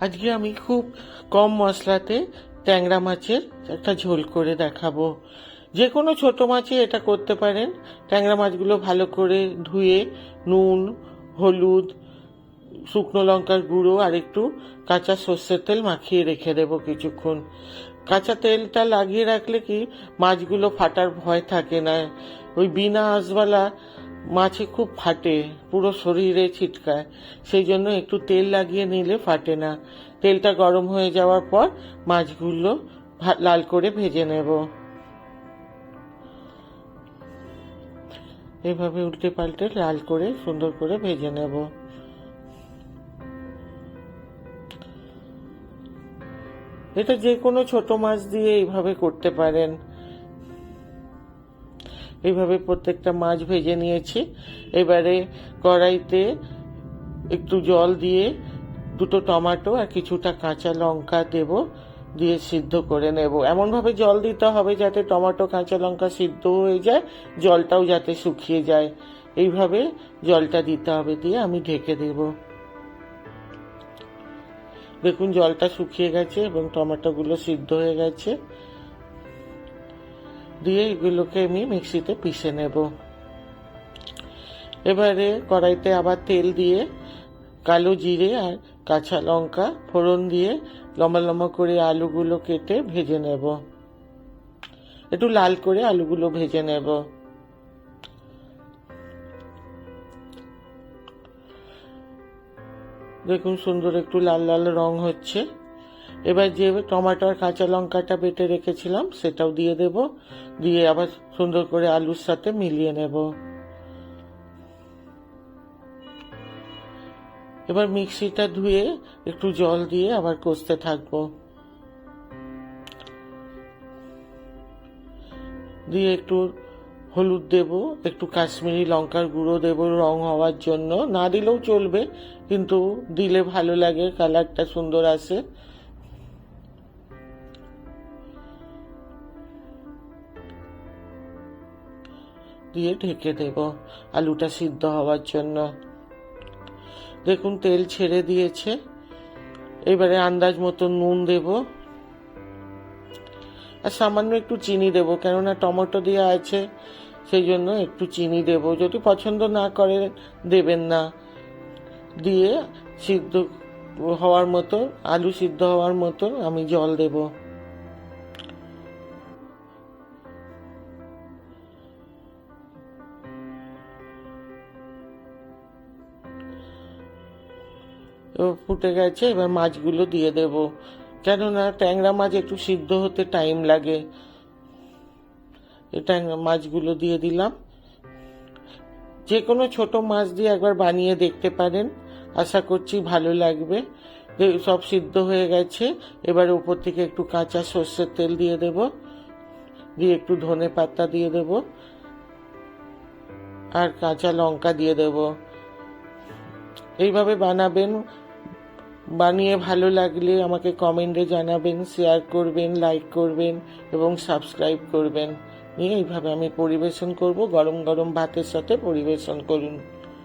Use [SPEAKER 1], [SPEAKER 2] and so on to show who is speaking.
[SPEAKER 1] আজকে আমি খুব কম মশলাতে ট্যাংরা মাছের একটা ঝোল করে দেখাবো। যে কোনো ছোট মাছে এটা করতে পারেন। ট্যাংরা মাছগুলো ভালো করে ধুয়ে নুন, হলুদ, শুকনো লঙ্কার গুঁড়ো আর একটু কাঁচা সর্ষের তেল মাখিয়ে রেখে দেবো কিছুক্ষণ। কাঁচা তেলটা লাগিয়ে রাখলে কি মাছগুলো ফাটার ভয় থাকে না। ওই বিনা আঁশওয়ালা মাছে খুব ফাটে, পুরো শরীরে ছিটকায়। সেই জন্য একটু তেল লাগিয়ে নিলে ফাটে না। তেলটা গরম হয়ে যাওয়ার পর মাছগুলো লাল করে ভেজে নেব। এভাবে উল্টে পাল্টে লাল করে সুন্দর করে ভেজে নেব। এটা যে কোনো ছোট মাছ দিয়ে এইভাবে করতে পারেন। এইভাবে প্রত্যেকটা মাছ ভেজে নিয়েছি। এবারে কড়াইতে একটু জল দিয়ে দুটো টমেটো আর কিছুটা কাঁচা লঙ্কা দেব, দিয়ে সিদ্ধ করে নেব। এমনভাবে জল দিতে হবে যাতে টমেটো, কাঁচা লঙ্কা সিদ্ধ হয়ে যায়, জলটাও যাতে শুকিয়ে যায়। এইভাবে জলটা দিতে হবে দিয়ে আমি ঢেকে দেব। দেখুন, জলটা শুকিয়ে গেছে এবং টমেটোগুলো সিদ্ধ হয়ে গেছে। দিয়ে এগুলোকে আমি মিক্সিতে পিষে নেব। এবারে কড়াইতে আবার তেল দিয়ে কালো জিরে আর কাঁচা লঙ্কা ফোড়ন দিয়ে লম্বা লম্বা করে আলুগুলো কেটে ভেজে নেব। একটু লাল করে আলুগুলো ভেজে নেব। দেখুন সুন্দর একটু লাল লাল রং হচ্ছে। এবার যে টমেটো আর কাঁচা লঙ্কাটা বেটে রেখেছিলাম, সেটাও দিয়ে দেব। দিয়ে আবার সুন্দর করে আলুর সাথে মিলিয়ে নেব। এবার মিক্সিটা ধুয়ে একটু জল দিয়ে আবার কষতে থাকব। দিয়ে একটু হলুদ দেব, একটু কাশ্মীরি লঙ্কার গুঁড়ো দেব রং হওয়ার জন্য। না দিলেও চলবে, কিন্তু দিলে ভালো লাগে, কালারটা সুন্দর আসে। দিয়ে ঢেকে দেব আলুটা সিদ্ধ হওয়ার জন্য। দেখুন, তেল ছেড়ে দিয়েছে। এবারে আন্দাজ মতো নুন দেব। আর সামান্য একটু চিনি দেব, কেননা টমেটো দিয়ে আছে, সেই জন্য একটু চিনি দেব। যদি পছন্দ না করে দেবেন না। দিয়ে সিদ্ধ হওয়ার মতো, আলু সিদ্ধ হওয়ার মতো আমি জল দেব। ফুটে গেছে, এবার মাছগুলো দিয়ে দেব। কেননা ট্যাংরা মাছ একটু সিদ্ধ হতে টাইম লাগে। ট্যাংরা মাছগুলো দিয়ে দিলাম। যে কোনো ছোট মাছ দিয়ে একবার বানিয়ে দেখতে পারেন। আশা করছি ভালো লাগবে। সব সিদ্ধ হয়ে গেছে। এবার উপর থেকে একটু কাঁচা সর্ষের তেল দিয়ে দেব। দিয়ে একটু ধনে পাতা দিয়ে দেব। আর কাঁচা লঙ্কা দিয়ে দেব। এইভাবে বানাবেন। বানিয়ে ভালো লাগলে আমাকে কমেন্টে জানাবেন শেয়ার করবেন লাইক করবেন এবং সাবস্ক্রাইব করবেন। নিয়ে এইভাবে আমি পরিবেশন করব। গরম গরম ভাতের সাথে পরিবেশন করুন।